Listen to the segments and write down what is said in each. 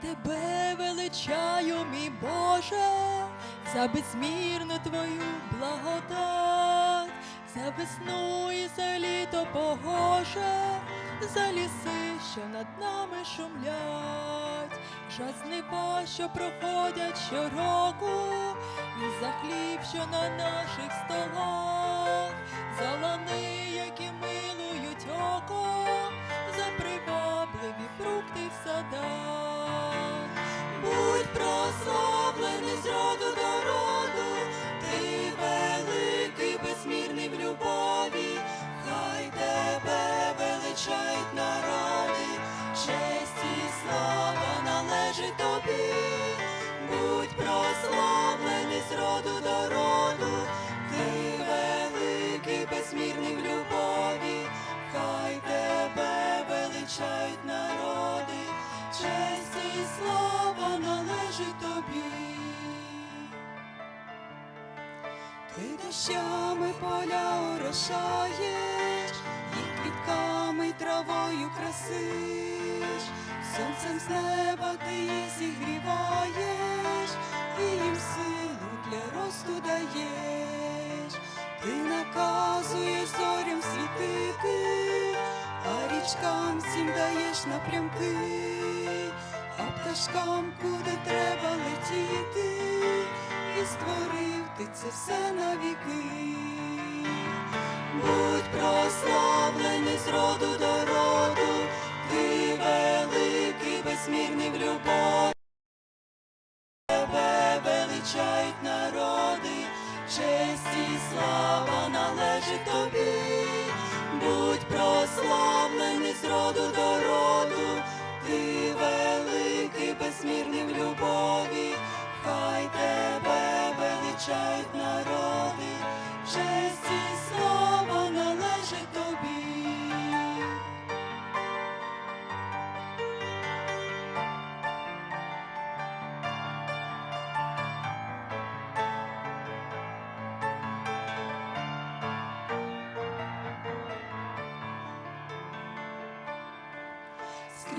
тебе величаю, мій Боже, за безмірну твою благодать, за весну і за літо погоже, за ліси, що над нами шумлять, за що проходять щороку, і за хліб, що на наших столах, за лани, які милують Ти дощами поля орошаєш, їх квітками й травою красиш, сонцем з неба ти їх зігріваєш, і їм силу для росту даєш, ти наказуєш зорям світити, а річкам всім даєш напрямки, а пташкам куди треба летіти і створив ти це все навіки. Будь прославлений з роду до роду, ти великий, безмірний в любові. Тебе величають народи, честь і слава належить тобі. Будь прославлений з роду до роду,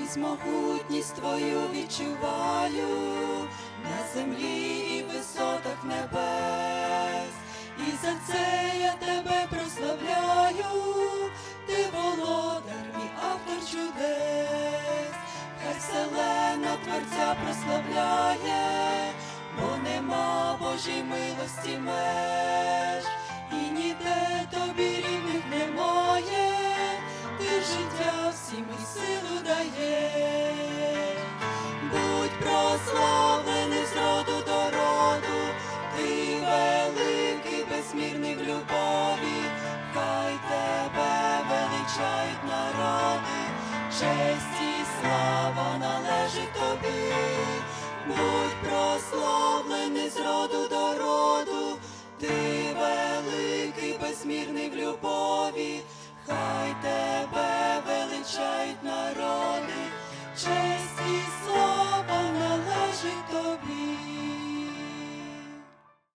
Скрізь могутність твою відчуваю на землі і висотах небес, і за це я тебе прославляю, ти володар, мій автор чудес, хай вселена творця прославляє, бо нема Божій милості меж, слава належить тобі. Будь прославлений з роду до роду,